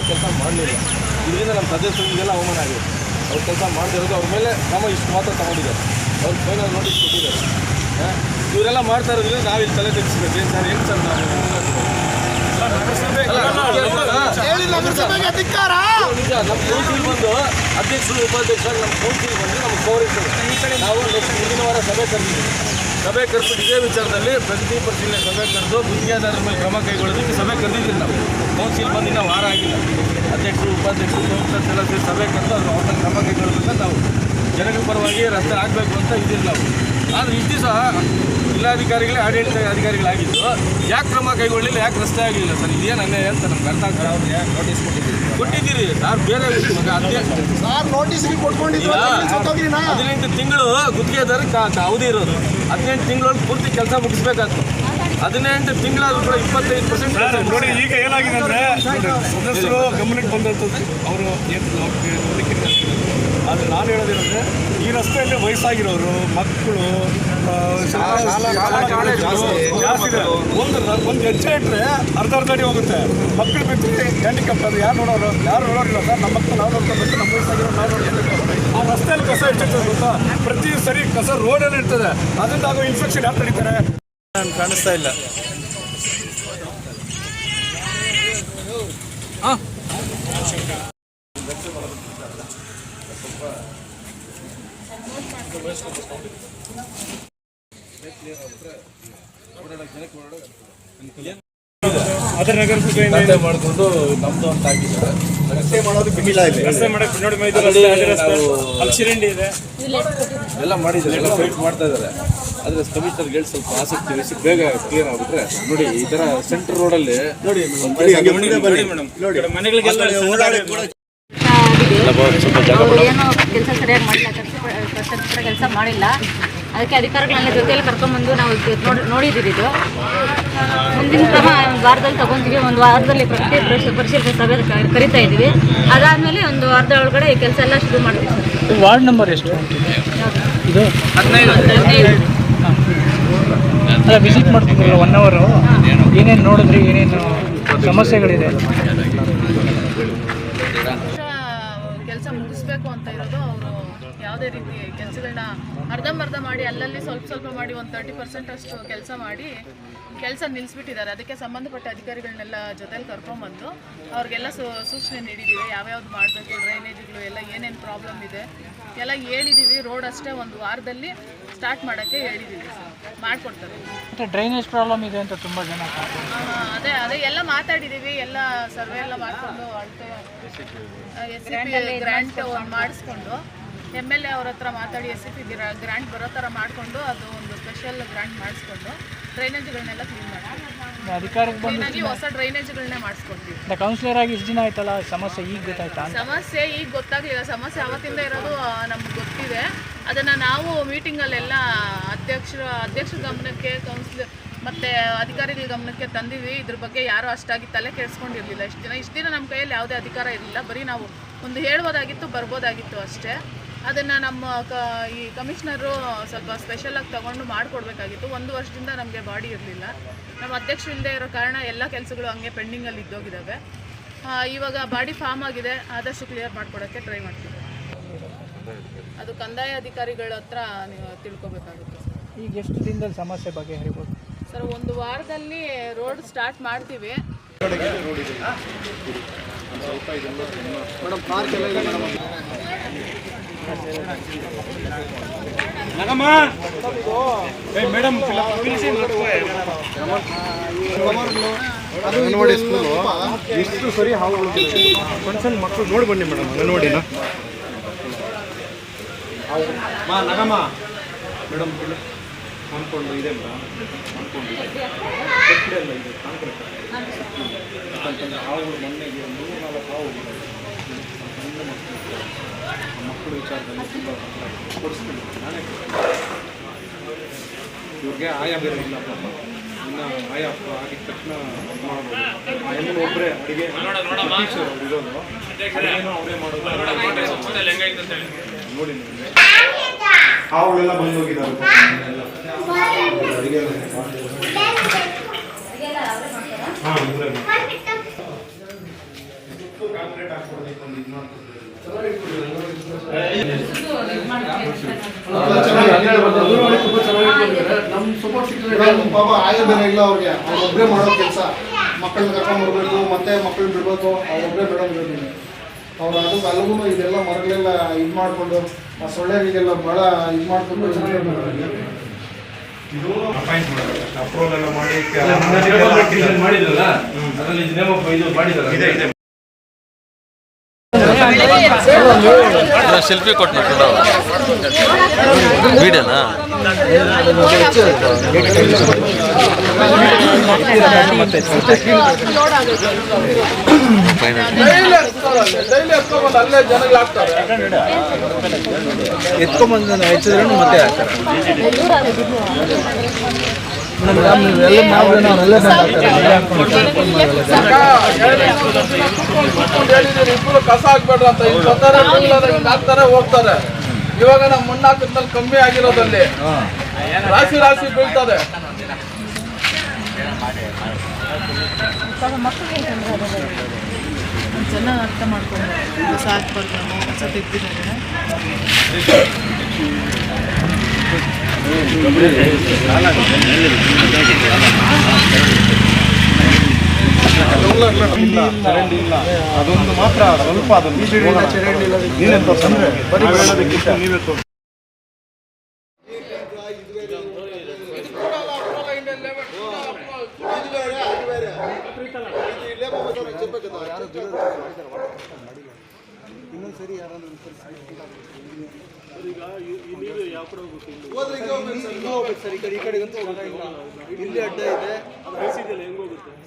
ಕೆಲಸ ಮಾಡಲಿಲ್ಲ ಇದರಿಂದ ನಮ್ಮ ಸದಸ್ಯರಿಗೆಲ್ಲ ಅವಮಾನ ಆಗಿದೆ ಅವ್ರು ಕೆಲಸ ಮಾಡ್ತಿರೋದು ಅವ್ರ ಮೇಲೆ ನಮ್ಮ ಇಷ್ಟು ಮಾತ್ರ ತಗೊಂಡಿದ್ದಾರೆ ಅವ್ರು ಫೈನಲ್ ನೋಟಿಸ್ ಕೊಟ್ಟಿದ್ದಾರೆ ಇವರೆಲ್ಲ ಮಾಡ್ತಾ ಇರೋದ್ರಿಂದ ನಾವು ಇಲ್ಲಿ ತಲೆ ತೆಗಿಸ್ಬೇಕು ಏನು ಸರ್ ಏನು ಸರ್ ನಾವು ನಮ್ಮ ಬಂದು ಅಧ್ಯಕ್ಷರು, ಉಪಾಧ್ಯಕ್ಷರು, ನಮ್ಮ ಕೌನ್ಸಿಲ್ ಬಂದು ನಮ್ಗೆ ಗೌರವಿಸ್ತದೆ ನಾವು ನೆಕ್ಸ್ಟ್ ಮುಂದಿನ ವಾರ ಸಭೆ ಕರೆದಿದ್ದೀವಿ. ಸಭೆ ಕರೆದು ಇದೇ ವಿಚಾರದಲ್ಲಿ ಪ್ರಗತಿ ಪರಿಶೀಲನೆ ಸಭೆ ಕರೆದು ಗುತ್ತಿಗೆದಾರರ ಮೇಲೆ ಕ್ರಮ ಕೈಗೊಳ್ಳೋದಕ್ಕೆ ಸಭೆ ಕರೆದಿದ್ದೀವಿ ನಾವು. ಕೌನ್ಸಿಲ್ ಬಂದು ನಾವು ವಾರ ಆಗಿಲ್ಲ. ಅಧ್ಯಕ್ಷರು ಉಪಾಧ್ಯಕ್ಷರು ಕೌನ್ಸಿಲರ್ಸ್ ಎಲ್ಲ ಸೇರಿ ಸಭೆ ಕರೆದು ಅದು ಅವ್ರ ಮೇಲೆ ಕ್ರಮ ಕೈಗೊಳ್ಳಬೇಕಂತ ನಾವು ಜನಗಳ ಪರವಾಗಿ ರಸ್ತೆ ಆಗಬೇಕು ಅಂತ ಇದ್ದೀವಿ ನಾವು. ಆದರೆ ಇಷ್ಟು ಸಹ ಜಿಲ್ಲಾಧಿಕಾರಿಗಳೇ ಆಡಳಿತ ಅಧಿಕಾರಿಗಳಾಗಿದ್ದು ಯಾಕೆ ಕ್ರಮ ಕೈಗೊಳ್ಳಿಲ್ಲ ಯಾಕೆ ರಸ್ತೆ ಆಗಲಿಲ್ಲ ಸರ್? ಇದೇನು ಅನ್ಯಾಯ ಅಂತ ನಮ್ಗೆ ಅರ್ಥ ಆಗ್ತಾರೆ ಅವ್ರು ಯಾಕೆ ನೋಟಿಸ್ ಕೊಟ್ಟಿದ್ದೀವಿ ಕೊಟ್ಟಿದ್ದೀರಿ. ಯಾರು ಬೇರೆ ಹದಿನೆಂಟು ತಿಂಗಳು ಗುತ್ತಿಗೆದಾರ ಅವಧಿ ಇರೋದು. ಹದಿನೆಂಟು ತಿಂಗಳಲ್ಲಿ ಪೂರ್ತಿ ಕೆಲಸ ಮುಗಿಸ್ಬೇಕಾಗ್ತದೆ ಹದಿನೆಂಟು ತಿಂಗಳಾದ್ರೂ ಕೂಡ ಇಪ್ಪತ್ತೈದು ಪರ್ಸೆಂಟ್ ನೋಡಿ ಈಗ ಏನಾಗಿದೆ ಅಂದ್ರೆ ಸದಸ್ಯರು ಗಮನಕ್ಕೆ ಬಂದಂಥದ್ದು ಅವರು ಏನು ನೋಡಲಿಕ್ಕೆ ಆದರೆ ನಾನು ಹೇಳೋದೇನಂದ್ರೆ ಈ ರಸ್ತೆಯಲ್ಲಿ ವಯಸ್ಸಾಗಿರೋರು ಮಕ್ಕಳು ಒಂದು ಒಂದು ಹೆಜ್ಜೆ ಇಟ್ಟರೆ ಅರ್ಧ ಅರ್ಧ ಅಡಿ ಹೋಗುತ್ತೆ. ಮಕ್ಕಳು ಬಿಟ್ಟು ಹ್ಯಾಂಡಿಕ್ಯಾಪ್ಟ್ ಅದು ಯಾರು ನೋಡೋರು? ಯಾರು ನೋಡೋರಿಲ್ಲ ಸರ್? ನಮ್ಮ ಮಕ್ಕಳು ನಾವು ನೋಡ್ಕೊಬೇಕು ನಮ್ಮ ವಯಸ್ಸಾಗಿರೋ ನಾವು ನೋಡ್ಕೊಬೇಕು. ಆ ರಸ್ತೆಯಲ್ಲಿ ಕಸ ಹೆಚ್ಚು ಗೊತ್ತಾ ಪ್ರತಿ ಸರಿ ಕಸ ರೋಡಲ್ಲಿ ಇರ್ತದೆ. ಅದರಿಂದ ಅದು ಇನ್ಫೆಕ್ಷನ್ ಯಾಕೆ ನಡೀತಾರೆ ಕಾಣಿಸ್ತಾ ಇಲ್ಲ. ಅದರ ನಗರ ಮಾಡಿಕೊಂಡು ನಮ್ದು ಅಂತ ಹಾಕಿದ್ದಾರೆ ರಸ್ತೆ ಮಾಡೋದು ಬಿಗಿಲ್ಲ ಇದೆ. ರಸ್ತೆ ಮಾಡಕ್ಕೆ ನೋಡಿ ಮೈದು ಅಲ್ಲಿ ರಸ್ತೆ, ಅದೇ ರಸ್ತೆ, ಅಲ್ಲಿ ಚಿರಂಡಿ ಇದೆ. ಎಲ್ಲ ಮಾಡಿದ್ದಾರೆ ಎಲ್ಲ ಫೈಟ್ ಮಾಡ್ತಾ ಇದ್ದಾರೆ. ಆದರೆ ಕಮಿಷನರ್ಗೆ ಹೇಳಿ ಸ್ವಲ್ಪ ಆಸಕ್ತಿ ವಹಿಸಿ ಬೇಗ ಕ್ಲಿಯರ್ ಆಗ್ಬಿಟ್ರೆ ನೋಡಿ ಈ ತರ ಸೆಂಟರ್ ರೋಡಲ್ಲಿ ನೋಡಿ ಮನೆಗಳಿಗೆಲ್ಲ ಅವರು ಏನೋ ಕೆಲಸ ಸರಿಯಾಗಿ ಕಷ್ಟ ಕೆಲಸ ಮಾಡಿಲ್ಲ. ಅದಕ್ಕೆ ಅಧಿಕಾರಿಗಳನ್ನ ಜೊತೆಯಲ್ಲಿ ಕರ್ಕೊಂಡ್ಬಂದು ನಾವು ನೋಡಿ ನೋಡಿದ್ದೀವಿ ಇದು. ಮುಂದಿನ ಕ್ರಮ ಒಂದು ವಾರದಲ್ಲಿ ತಗೊಂತೀವಿ. ಒಂದು ವಾರದಲ್ಲಿ ಪ್ರತಿ ಪರಿಶೀಲ- ಪರಿಶೀಲನೆ ಸಭೆ ಕರಿತಾ ಇದ್ದೀವಿ ಅದಾದಮೇಲೆ ಒಂದು ವಾರದ ಒಳಗಡೆ ಈ ಕೆಲಸ ಎಲ್ಲ ಶುರು ಮಾಡ್ತೀವಿ. ವಾರ್ಡ್ ನಂಬರ್ ಎಷ್ಟು? ಅಲ್ಲ ವಿಸಿಟ್ ಮಾಡ್ತಿದ್ರಲ್ಲ ಒನ್ ಅವರು ಏನೇನು ನೋಡಿದ್ರಿ? ಏನೇನು ಸಮಸ್ಯೆಗಳಿದೆ? ಅಲ್ಲಲ್ಲಿ ಸ್ವಲ್ಪ ಸ್ವಲ್ಪ ಮಾಡಿ ಒಂದು ತರ್ಟಿ ಪರ್ಸೆಂಟ್ ಅಷ್ಟು ಕೆಲಸ ಮಾಡಿ ಕೆಲಸ ನಿಲ್ಲಿಸ್ಬಿಟ್ಟಿದ್ದಾರೆ ಅದಕ್ಕೆ ಸಂಬಂಧಪಟ್ಟ ಅಧಿಕಾರಿಗಳನ್ನೆಲ್ಲ ಜೊತೆಲಿ ಕರ್ಕೊಂಬಂದು ಅವ್ರಿಗೆಲ್ಲ ಸೂಚನೆ ನೀಡಿದ್ದೀವಿ ಯಾವ್ಯಾವ್ದು ಮಾಡಬೇಕು ಡ್ರೈನೇಜ್ಗಳು ಎಲ್ಲ ಏನೇನು ಪ್ರಾಬ್ಲಮ್ ಇದೆ ಎಲ್ಲ ಹೇಳಿದ್ದೀವಿ ರೋಡ್ ಅಷ್ಟೇ ಒಂದು ವಾರದಲ್ಲಿ ಸ್ಟಾರ್ಟ್ ಮಾಡೋಕ್ಕೆ ಹೇಳಿದ್ದೀವಿ ಮಾಡಿಕೊಡ್ತಾರೆ. ಡ್ರೈನೇಜ್ ಪ್ರಾಬ್ಲಮ್ ಇದೆ ಅಂತ ತುಂಬ ಜನ ಅದೇ ಅದೇ ಎಲ್ಲ ಮಾತಾಡಿದ್ದೀವಿ ಎಲ್ಲ ಸರ್ವೆ ಎಲ್ಲ ಮಾಡ್ಕೊಂಡು ಅಳತೆ ಎಸ್ ಗ್ರ್ಯಾಂಟ್ ಮಾಡಿಸ್ಕೊಂಡು ಎಂ ಎಲ್ ಎ ಅವ್ರ ಹತ್ರ ಮಾತಾಡಿ ಎಸ್ ಸಿ ಪಿ ಗ್ರ್ಯಾಂಟ್ ಬರೋ ಥರ ಮಾಡಿಕೊಂಡು ಅದು ಒಂದು ಸ್ಪೆಷಲ್ ಗ್ರ್ಯಾಂಟ್ ಮಾಡಿಸ್ಕೊಂಡು ಡ್ರೈನೇಜ್ಗಳನ್ನೆಲ್ಲ ಕ್ಲೀನ್ ಮಾಡ್ತೀವಿ. ಅಧಿಕಾರಕ್ಕೆ ಕ್ಲೀನಾಗಿ ಹೊಸ ಡ್ರೈನೇಜ್ಗಳನ್ನೇ ಮಾಡಿಸ್ಕೊಡ್ತೀವಿ. ಕೌನ್ಸಿಲರ್ ಆಗಿ ಇಷ್ಟು ದಿನ ಆಯ್ತಲ್ಲ ಸಮಸ್ಯೆ ಈಗ ಗೊತ್ತಾಯ್ತಾ ಸಮಸ್ಯೆ ಈಗ ಗೊತ್ತಾಗಲಿಲ್ಲ. ಸಮಸ್ಯೆ ಅವತ್ತಿಂದ ಇರೋದು ನಮ್ಗೆ ಗೊತ್ತಿದೆ. ಅದನ್ನು ನಾವು ಮೀಟಿಂಗಲ್ಲೆಲ್ಲ ಅಧ್ಯಕ್ಷರ ಅಧ್ಯಕ್ಷರ ಗಮನಕ್ಕೆ ಕೌನ್ಸಿಲರ್ ಮತ್ತು ಅಧಿಕಾರಿಗಳ ಗಮನಕ್ಕೆ ತಂದಿವಿ ಇದ್ರ ಬಗ್ಗೆ ಯಾರೂ ಅಷ್ಟಾಗಿ ತಲೆ ಕೆಡಿಸ್ಕೊಂಡಿರಲಿಲ್ಲ. ಇಷ್ಟು ದಿನ ಇಷ್ಟು ದಿನ ನಮ್ಮ ಕೈಯಲ್ಲಿ ಯಾವುದೇ ಅಧಿಕಾರ ಇರಲಿಲ್ಲ ಬರೀ ನಾವು ಒಂದು ಹೇಳ್ಬೋದಾಗಿತ್ತು ಬರ್ಬೋದಾಗಿತ್ತು ಅಷ್ಟೇ. ಅದನ್ನು ನಮ್ಮ ಕ ಈ ಕಮಿಷನರು ಸ್ವಲ್ಪ ಸ್ಪೆಷಲಾಗಿ ತಗೊಂಡು ಮಾಡಿಕೊಡ್ಬೇಕಾಗಿತ್ತು. ಒಂದು ವರ್ಷದಿಂದ ನಮಗೆ ಬಾಡಿ ಇರಲಿಲ್ಲ. ನಮ್ಮ ಅಧ್ಯಕ್ಷರು ಇಲ್ಲದೆ ಇರೋ ಕಾರಣ ಎಲ್ಲ ಕೆಲಸಗಳು ಹಂಗೆ ಪೆಂಡಿಂಗಲ್ಲಿ ಇದ್ದೋಗಿದ್ದಾವೆ ಇವಾಗ ಬಾಡಿ ಫಾರ್ಮ್ ಆಗಿದೆ. ಆದಷ್ಟು ಕ್ಲಿಯರ್ ಮಾಡ್ಕೊಡೋಕ್ಕೆ ಟ್ರೈ ಮಾಡ್ತೀವಿ. ಅದು ಕಂದಾಯ ಅಧಿಕಾರಿಗಳ ಹತ್ರ ನೀವು ತಿಳ್ಕೊಬೇಕಾಗುತ್ತೆ. ಸರ್. ಈಗ ಎಷ್ಟು ದಿನದಲ್ಲಿ ಸಮಸ್ಯೆ ಬಗೆಹರಿಬೋದು? ಸರ್ ಒಂದು ವಾರದಲ್ಲಿ ರೋಡ್ ಸ್ಟಾರ್ಟ್ ಮಾಡ್ತೀವಿ. ಮೇಡಮ್. ಅಂಗನವಾಡಿ ಸ್ಕೂಲು ಎಷ್ಟು ಸರಿ ಹಾವುಗಳು ಸಣ್ಣ ಸಣ್ಣ ಮಕ್ಕಳು ನೋಡಿ ಬನ್ನಿ ಮೇಡಮ್ ಅಂಗನವಾಡಿನ. ಮಾ ನಗಮ್ಮ. ಮೇಡಮ್ ಕಾಂಪೌಂಡ್ ಇದೆ ಮೇಡಮ್ ಇದೆ. ಇದೆ ಕಾಂಕ್ರೀಟ್ ಯಾಕಂತಂದ್ರೆ ಮೊನ್ನೆ ಮೂರು ನಾಲ್ಕು ಹಾವು ಸಣ್ಣ ಮಕ್ಕಳು ಆ ಮಕ್ಕಳ ವಿಚಾರದಲ್ಲಿ ತುಂಬ ಕೊಡಿಸ್ತೀನಿ ನಾನೇ ಇವ್ರಿಗೆ ಆಯಾ ಬೇರೆ ಇಲ್ಲ ಪಾಪ. ಇನ್ನು ಆಯಾ ಆಗಿದ ತಕ್ಷಣ ಮಾಡ್ಬೋದು. ಆ ಹೆಣ್ಣು ಒಬ್ಬರೇ ಅಡುಗೆ ಟೀಚರ್ ಅವ್ರು ಇರೋದು. ಅಡುಗೆನೂ ಅವರೇ ಮಾಡೋದು. ನೋಡಿ ನಿಮಗೆ. ಹಾವುಗಳೆಲ್ಲ ಬಂದು ಹೋಗಿದ್ದಾರೆ ಮನೆಯೆಲ್ಲ. ಅಡುಗೆ. ಹಾಂ ಇವರೇ ಕಾಂಕ್ರೀಟ್ ಹಾಕ್ಕೊಡ್ಬೇಕು ಒಂದು ಇದು ಪಾಪ ಆಯ ಬೇರೆ ಇಲ್ಲ ಅವ್ರಿಗೆ ಅವ್ರು ಒಬ್ಬರೇ ಮಾಡೋ ಕೆಲಸ ಮಕ್ಕಳನ್ನ ಕರ್ಕೊಂಡ್ ಬರ್ಬೇಕು ಮತ್ತೆ ಮಕ್ಕಳು ಬಿಡ್ಬೇಕು ಅವ್ರೊಬ್ಬರೇ ಬಿಡೋದು ಅವ್ರು ಅದಕ್ಕೆ ಅಲ್ಲಿಗೂ ಇದೆಲ್ಲ ಮರಗಳೆಲ್ಲ ಇದು ಮಾಡಿಕೊಂಡು ಆ ಸೊಳ್ಳೆಗಳಿಗೆಲ್ಲ ಭಾಳ ಇದು. ಮಾಡಿಕೊಂಡು ಇದು ಅಪ್ರೂವಲ್ ಎಲ್ಲ ಮಾಡಿ ಮಾಡಿದ್ರಲ್ಲ ಅದರಲ್ಲಿ ನೇಮ ಇದು ಮಾಡಿದಾರೆ ಸೆಲ್ಫಿ ಕೊಟ್ಬಿಟ್ಟು ವಿಡಿಯೋನಾ? ಎತ್ಕೊಂಬಂದು ಹೆಚ್ಚಿದ್ರೆ ಮತ್ತೆ ಹಾಕ್ತಾರೆ. ಇಬ್ಬರು ಕಸ ಹಾಕ್ಬೇಡ್ರಿ ಅಂತ ಇಲ್ಲಿ ಬೀಳ್ತಾರೆ, ಹಿಂಗ್ ಹಾಕ್ತಾರೆ ಹೋಗ್ತಾರೆ ಇವಾಗ ನಮ್ಮ ಮಣ್ಣು ಹಾಕಿದ್ಮೇಲೆ ಕಮ್ಮಿ ಆಗಿರೋದಲ್ಲಿ ರಾಶಿ ರಾಶಿ ಬೀಳ್ತದೆ ಚೆನ್ನಾಗಿ ಅರ್ಥ ಮಾಡ್ಕೊಂಡು ಕಸ ಹಾಕ್ಬಾರ್ದು ನಾವು ಕಸ ತೆಗ್ದಿದ್ದಾರೆ ಅದೊಂದು ಮಾತ್ರ ಸ್ವಲ್ಪ ಅದೊಂದು ಬರೀ ಹೇಳೋದಕ್ಕಿಂತ ನೀವೇ ತೋರ್ಸಿ ಸರ್ ಈ ಕಡೆ ಈ ಕಡೆಗಂತೂ ಹೋಗೋದಿಲ್ಲ ಇಲ್ಲಿ ಅಡ್ಡ ಇದೆ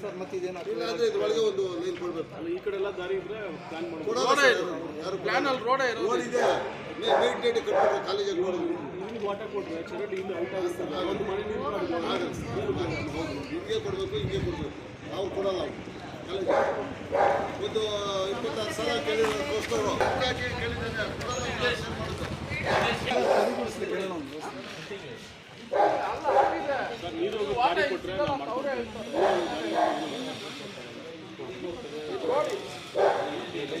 ಸರ್ ಮತ್ತೆ ಇದ್ರೊಳಗೆ ಒಂದು ಲೈನ್ ಕೊಡ್ಬೇಕು ಈ ಕಡೆ ಎಲ್ಲ ದಾರಿ ಇದ್ರೆ ಪ್ಲಾನ್ ರೋಡೇ ಅಲ್ಲಿ ರೋಡೇ ರೋಡ್ ಇದೆ ಮೇಟ್ ಡೇಟ್ ಕಾಲೇಜಲ್ಲಿ ನೋಡೋದು ವಾಟ ಕೊಟ್ಟರೆ ಚರಂಡಿ ಇಲ್ಲಿ ಔಟ್ ಆಗುತ್ತೆ ಒಂದು ಹಿಂಗೆ ಕೊಡಬೇಕು ಹಿಂಗೆ ಕೊಡಬೇಕು ನಾವು ಒಂದು ಇಪ್ಪತ್ತಾರು ಸಾವಿರ ಕೇಳಿದ್ರೆ ತೋರಿಸ್ಕೊಂಡು ಕೇಳಿದ್ದಾನೆ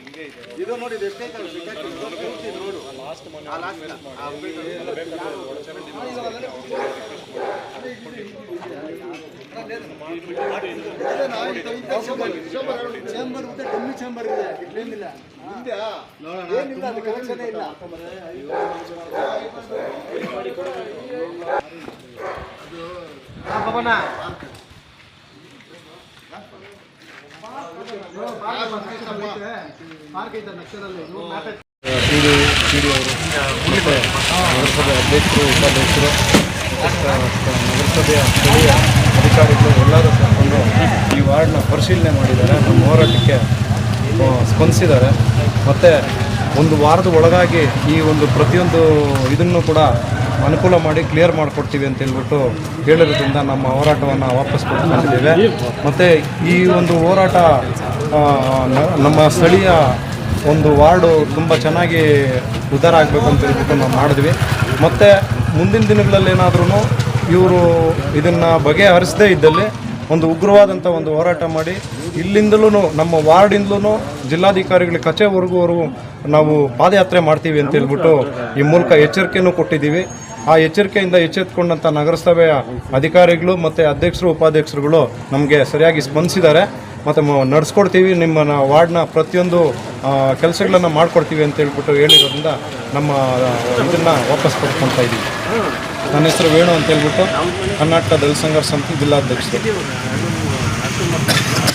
ಇದು ನೋಡಿ ಪೂರ್ತಿ ನೋಡು. ಚೇಂಬರ್ ಮತ್ತೆ ಡಮ್ಮಿ ಚೇಂಬರ್ ಇದೆ ಇಲ್ಲೇನಿಲ್ಲ ಏನಿಲ್ಲ ಅದು ಕನೆಕ್ಷನ್ ಇಲ್ಲ ಅದು ಐತೆ ನಕ್ಷರಲ್ಲಿ ಟಿ ಡಿ ಅವರು ಮತ್ತು ನಗರಸಭೆ ಅಧ್ಯಕ್ಷರು ಉಪಾಧ್ಯಕ್ಷರು ನಗರಸಭೆಯ ಸ್ಥಳೀಯ ಅಧಿಕಾರಿಗಳು ಎಲ್ಲರೂ ಸೇರಿಕೊಂಡು ಈ ವಾರ್ಡ್ನ ಪರಿಶೀಲನೆ ಮಾಡಿದ್ದಾರೆ ನಮ್ಮ ಹೋರಾಟಕ್ಕೆ ಸ್ಪಂದಿಸಿದ್ದಾರೆ ಮತ್ತು ಒಂದು ವಾರದ ಒಳಗಾಗಿ ಈ ಒಂದು ಪ್ರತಿಯೊಂದು ಇದನ್ನು ಕೂಡ ಅನುಕೂಲ ಮಾಡಿ ಕ್ಲಿಯರ್ ಮಾಡಿಕೊಡ್ತೀವಿ ಅಂತ ಹೇಳ್ಬಿಟ್ಟು ಹೇಳಿರೋದ್ರಿಂದ ನಮ್ಮ ಹೋರಾಟವನ್ನು ವಾಪಸ್ ಪಡ್ಕೊಂಡಿದ್ದೇವೆ ಮತ್ತು ಈ ಒಂದು ಹೋರಾಟ ನಮ್ಮ ಸ್ಥಳೀಯ ಒಂದು ವಾರ್ಡು ತುಂಬ ಚೆನ್ನಾಗಿ ಉದ್ಧಾರ ಆಗಬೇಕು ಅಂತ ಹೇಳ್ಬಿಟ್ಟು ನಾವು ಮಾಡಿದ್ವಿ. ಮತ್ತು ಮುಂದಿನ ದಿನಗಳಲ್ಲಿ ಏನಾದ್ರೂ ಇವರು ಇದನ್ನು ಬಗೆಹರಿಸದೇ ಇದ್ದಲ್ಲಿ ಒಂದು ಉಗ್ರವಾದಂಥ ಒಂದು ಹೋರಾಟ ಮಾಡಿ ಇಲ್ಲಿಂದಲೂ ನಮ್ಮ ವಾರ್ಡಿಂದಲೂ ಜಿಲ್ಲಾಧಿಕಾರಿಗಳ ಕಚೇವರೆಗೂ ನಾವು ಪಾದಯಾತ್ರೆ ಮಾಡ್ತೀವಿ ಅಂತ ಹೇಳ್ಬಿಟ್ಟು ಈ ಮೂಲಕ ಎಚ್ಚರಿಕೆಯೂ ಕೊಟ್ಟಿದ್ದೀವಿ. ಆ ಎಚ್ಚರಿಕೆಯಿಂದ ಎಚ್ಚೆತ್ಕೊಂಡಂಥ ನಗರಸಭೆಯ ಅಧಿಕಾರಿಗಳು ಮತ್ತು ಅಧ್ಯಕ್ಷರು, ಉಪಾಧ್ಯಕ್ಷರುಗಳು ನಮಗೆ ಸರಿಯಾಗಿ ಸ್ಪಂದಿಸಿದ್ದಾರೆ. ಮತ್ತು ನಡೆಸ್ಕೊಡ್ತೀವಿ. ನಿಮ್ಮ ವಾರ್ಡ್ನ ಪ್ರತಿಯೊಂದು ಕೆಲಸಗಳನ್ನು ಮಾಡಿಕೊಡ್ತೀವಿ ಅಂತ ಹೇಳ್ಬಿಟ್ಟು ಹೇಳಿರೋದ್ರಿಂದ ನಮ್ಮ ಇದನ್ನ ವಾಪಸ್ ಪಡ್ಕೊತಾ ಇದ್ದೀವಿ. ನನ್ನ ಹೆಸರು ವೇಣು ಅಂತ ಹೇಳ್ಬಿಟ್ಟು ಕರ್ನಾಟಕ ದಲಿತ ಸಂಘರ್ಷ ಸಮಿತಿ ಜಿಲ್ಲಾಧ್ಯಕ್ಷರು.